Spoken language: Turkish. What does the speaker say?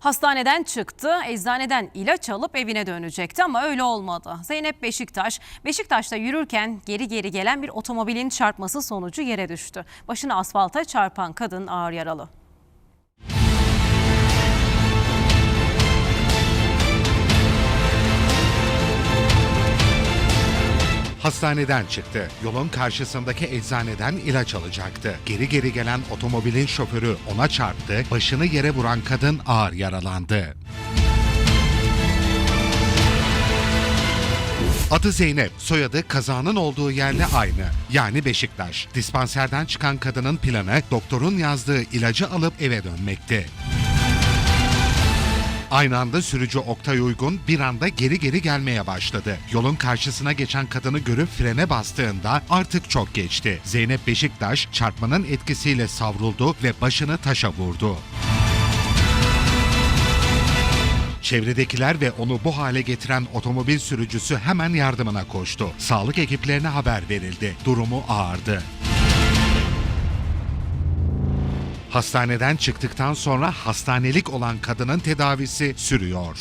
Hastaneden çıktı, eczaneden ilaç alıp evine dönecekti ama öyle olmadı. Zeynep Beşiktaş, Beşiktaş'ta yürürken geri geri gelen bir otomobilin çarpması sonucu yere düştü. Başını asfalta çarpan kadın ağır yaralı. Hastaneden çıktı. Yolun karşısındaki eczaneden ilaç alacaktı. Geri geri gelen otomobilin şoförü ona çarptı. Başını yere vuran kadın ağır yaralandı. Adı Zeynep, soyadı kazanın olduğu yerle aynı. Yani Beşiktaş. Dispanserden çıkan kadının planı doktorun yazdığı ilacı alıp eve dönmekti. Aynı anda sürücü Oktay Uygun bir anda geri geri gelmeye başladı. Yolun karşısına geçen kadını görüp frene bastığında artık çok geçti. Zeynep Beşiktaş çarpmanın etkisiyle savruldu ve başını taşa vurdu. Çevredekiler ve onu bu hale getiren otomobil sürücüsü hemen yardımına koştu. Sağlık ekiplerine haber verildi. Durumu ağırdı. Hastaneden çıktıktan sonra hastanelik olan kadının tedavisi sürüyor.